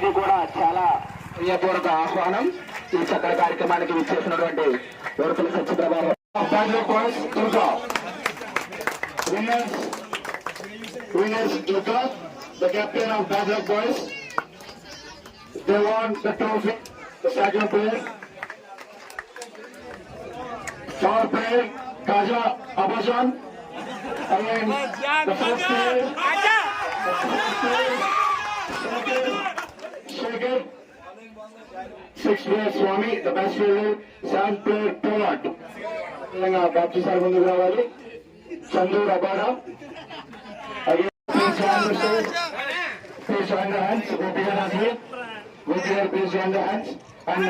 అందరికీ కూడా చాలా ప్రియపూర్వక ఆహ్వానం ఈ చక్కటి కార్యక్రమానికి విచ్చేసినటువంటి యువతుల సత్యప్రభావం Winners, winners Lucas, the captain of Bad Luck Boys. They won the trophy, the stadium player. Star player, Kaja Abajan. And the first player, Shaker. Six player Swami, the best fielder, seven player Pollard. Telangana బాప్తి sir ముందుకు రావాలి Chandu Rabada Please join the stage. Please join the hands. Gopi Garu is here. Gopi Garu, please join the hands. And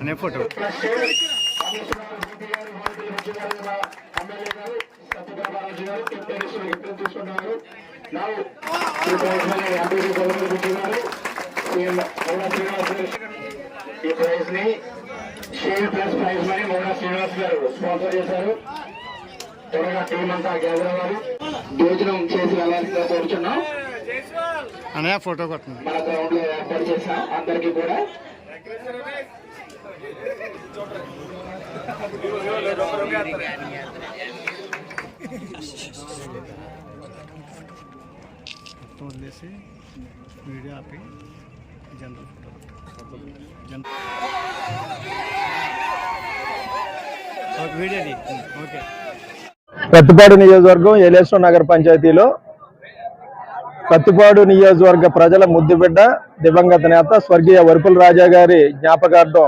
అనే photo plus stage, Rameshwara Rao, Gopi garu, Modi Reddy గారు, మా MLA గారు, సత్యప్రభారాజు గారు, captain Eshwar captain తీసుకున్నారు. ఈ ప్రైజ్ని share plus prize money Mona Srinivas garu sponsor చేశారు త్వరగా team అంతా గ్యాదర్ అవ్వాలి భోజనం చేసి వెళ్ళాల్సిందిగా కోరుచున్నాం అనే ఫోటో కొట్టండి. మన గ్రౌండ్లో ఏర్పాటు చేసాం అందరికీ కూడా చూడండి మొత్తం వదిలేసి వీడియో ఆపి general photo general video okay. నియోజకవర్గం ఏలేశ్వరం నగర పంచాయతీలో కత్తిపాడు నియోజకవర్గ ప్రజల ముద్దుబిడ్డ దివంగత నేత స్వర్గీయ వరుపుల రాజా గారి జ్ఞాపకార్థం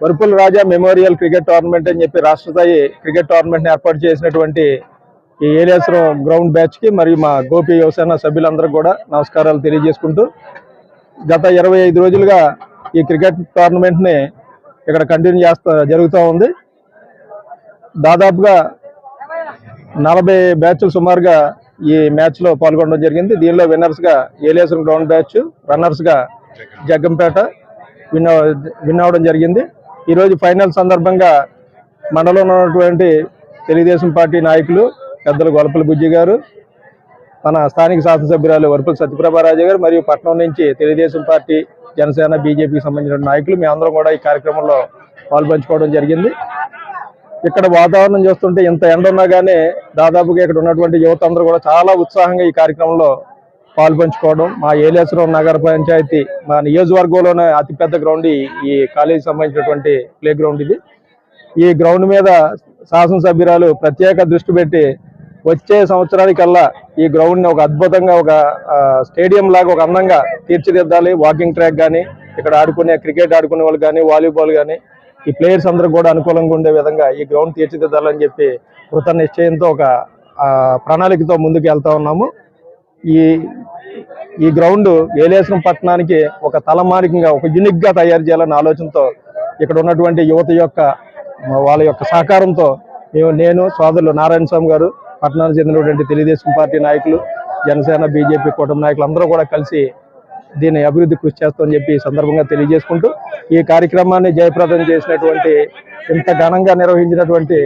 Varupula Raja memorial cricket tournament అని చెప్పి రాష్ట్ర స్థాయి క్రికెట్ టోర్నమెంట్ ఏర్పాటు చేసినటువంటి ఈ ఏలేశ్వరం గ్రౌండ్ బ్యాచ్కి మరియు మా గోపి యువసేన సభ్యులందరూ కూడా నమస్కారాలు తెలియజేసుకుంటూ గత ఇరవై ఐదు రోజులుగా ఈ క్రికెట్ టోర్నమెంట్ని ఇక్కడ కంటిన్యూ చేస్తా జరుగుతూ ఉంది. దాదాపుగా నలభై బ్యాచ్లు సుమారుగా ఈ మ్యాచ్లో పాల్గొనడం జరిగింది. దీనిలో విన్నర్స్గా ఏలేశ్వరం గ్రౌండ్ బ్యాచ్ రన్నర్స్గా జగ్గంపేట విన్ విన్ అవడం జరిగింది. ఈరోజు ఫైనల్ సందర్భంగా మండలంలో ఉన్నటువంటి తెలుగుదేశం పార్టీ నాయకులు పెద్దలు గొలపల బుజ్జి గారు మన స్థానిక శాసనసభ్యురాలు వరపుల సత్యప్రభారాజు గారు మరియు పట్నం నుంచి తెలుగుదేశం పార్టీ జనసేన బీజేపీకి సంబంధించిన నాయకులు. మీ అందరం కూడా ఈ కార్యక్రమంలో పాల్పంచుకోవడం జరిగింది. ఇక్కడ వాతావరణం చూస్తుంటే ఇంత ఎండ ఉన్నా కానీ దాదాపుగా ఇక్కడ ఉన్నటువంటి యువత అందరూ కూడా చాలా ఉత్సాహంగా ఈ కార్యక్రమంలో పాల్పంచుకోవడం. మా ఏలేశ్వరం నగర పంచాయతీ మా నియోజకవర్గంలోనే అతిపెద్ద గ్రౌండ్ ఈ- ఈ కాలేజీ సంబంధించినటువంటి ప్లే గ్రౌండ్ ఇది. ఈ గ్రౌండ్ మీద శాసనసభ్యురాలు ప్రత్యేక దృష్టి పెట్టి వచ్చే సంవత్సరానికల్లా ఈ గ్రౌండ్ని ఒక అద్భుతంగా ఒక స్టేడియం లాగా ఒక అందంగా తీర్చిదిద్దాలి. వాకింగ్ ట్రాక్ కానీ ఇక్కడ ఆడుకునే క్రికెట్ ఆడుకునే వాళ్ళు కానీ వాలీబాల్ కానీ ఈ ప్లేయర్స్ అందరూ కూడా అనుకూలంగా ఉండే విధంగా ఈ గ్రౌండ్ తీర్చిదిద్దాలని చెప్పి కృత నిశ్చయంతో ఒక ప్రణాళికతో ముందుకు వెళ్తా ఉన్నాము. ఈ ఈ గ్రౌండ్ ఏలేశ్వరం పట్టణానికి ఒక తలమానికంగా ఒక యునిక్గా తయారు చేయాలన్న ఆలోచనతో ఇక్కడ ఉన్నటువంటి యువత యొక్క వాళ్ళ యొక్క సహకారంతో మేము నేను సోదరులు నారాయణ స్వామి గారు పట్టణానికి చెందినటువంటి తెలుగుదేశం పార్టీ నాయకులు జనసేన బీజేపీ కూటమి నాయకులు అందరూ కూడా కలిసి దీన్ని అభివృద్ధి కృషి చేస్తామని చెప్పి ఈ సందర్భంగా తెలియజేసుకుంటూ ఈ కార్యక్రమాన్ని జయప్రదం చేసినటువంటి ఇంత ఘనంగా నిర్వహించినటువంటి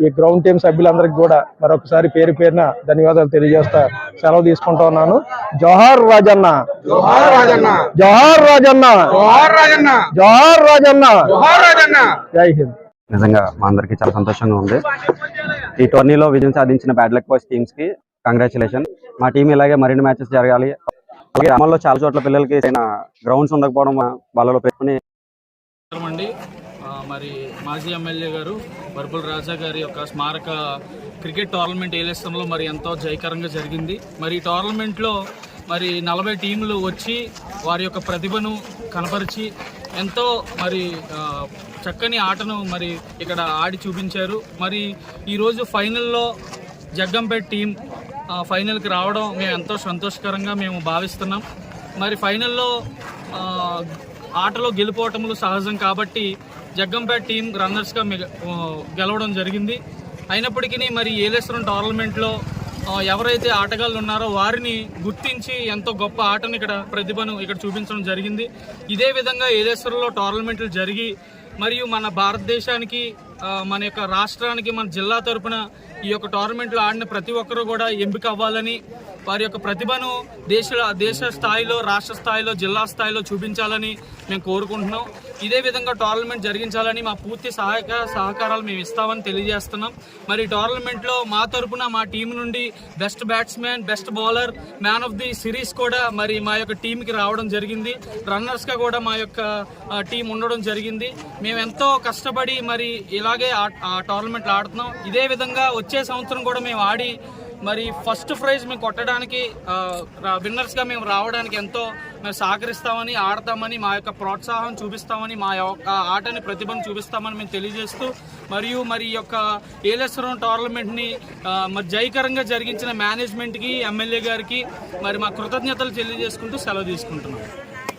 ఈ గ్రౌండ్ టీం సభ్యులందరికీ కూడా మరొకసారి పేరు పేరున ధన్యవాదాలు తెలియజేస్తా సెలవు తీసుకుంటా ఉన్నాను. జోహార్ రాజన్న. జోహార్ రాజన్న. జోహార్ రాజన్న. జోహార్ రాజన్న. జోహార్ రాజన్న. జోహార్ రాజన్న. జై హింద్. నిజంగా మా అందరికి చాలా సంతోషంగా ఉంది. ఈ టోర్నీలో విజయం సాధించిన బ్యాడ్ లక్ బాయ్స్ టీమ్స్కి కంగ్రాచులేషన్ మా టీం ఇలాగే మరిన్ని మ్యాచెస్ జరగాలి. అలాగే గ్రామాల్లో చాలా చోట్ల పిల్లలకి గ్రౌండ్స్ ఉండకపోవడం వాళ్ళలో పెట్టుకుని అండి మరి మాజీ ఎమ్మెల్యే గారు బర్బుల్ రాజా గారి యొక్క స్మారక క్రికెట్ టోర్నమెంట్ ఏలేస్తంలో మరి ఎంతో జయకరంగా జరిగింది. మరి ఈ టోర్నమెంట్లో మరి నలభై టీంలు వచ్చి వారి యొక్క ప్రతిభను కనపరిచి ఎంతో మరి చక్కని ఆటను మరి ఇక్కడ ఆడి చూపించారు. మరి ఈరోజు ఫైనల్లో జగ్గంపేట టీం ఫైనల్కి రావడం మేము ఎంతో సంతోషకరంగా మేము భావిస్తున్నాం. మరి ఫైనల్లో ఆటలో గెలుపోవటములు సహజం కాబట్టి జగ్గంపేట టీం రన్నర్స్గా గెలవడం జరిగింది. అయినప్పటికీ మరి ఏలేశ్వరం టోర్నమెంట్లో ఎవరైతే ఆటగాళ్ళు ఉన్నారో వారిని గుర్తించి ఎంతో గొప్ప ఆటను ఇక్కడ ప్రతిభను ఇక్కడ చూపించడం జరిగింది. ఇదే విధంగా ఏలేశ్వరంలో టోర్నమెంట్లు జరిగి మరియు మన భారతదేశానికి మన యొక్క రాష్ట్రానికి మన జిల్లా తరపున ఈ యొక్క టోర్నమెంట్లో ఆడిన ప్రతి ఒక్కరూ కూడా ఎంపిక అవ్వాలని వారి యొక్క ప్రతిభను దేశ దేశ స్థాయిలో రాష్ట్ర స్థాయిలో జిల్లా స్థాయిలో చూపించాలని మేము కోరుకుంటున్నాం. ఇదే విధంగా టోర్నమెంట్ జరిగించాలని మా పూర్తి సహాయక సహకారాలు మేము ఇస్తామని తెలియజేస్తున్నాం. మరి టోర్నమెంట్లో మా తరపున మా టీం నుండి best batsmen best bowler man of the series కూడా మరి మా యొక్క టీంకి రావడం జరిగింది. రన్నర్స్గా కూడా మా యొక్క టీం ఉండడం జరిగింది. మేము ఎంతో కష్టపడి మరి ఇలా ఇలాగే ఆ- టోర్నమెంట్లు ఆడుతున్నాం. ఇదే విధంగా వచ్చే సంవత్సరం కూడా మేము ఆడి మరి ఫస్ట్ ప్రైజ్ మేము కొట్టడానికి విన్నర్స్గా మేము రావడానికి ఎంతో మేము సహకరిస్తామని ఆడతామని మా యొక్క ప్రోత్సాహం చూపిస్తామని మా యొక్క ఆటని ప్రతిభను చూపిస్తామని మేము తెలియజేస్తూ మరియు మరి ఈ యొక్క ఏలేశ్వరం టోర్నమెంట్ని మరి జయకరంగా జరిగించిన మేనేజ్మెంట్కి ఎమ్మెల్యే గారికి మరి మా కృతజ్ఞతలు తెలియజేసుకుంటూ సెలవు తీసుకుంటున్నాం.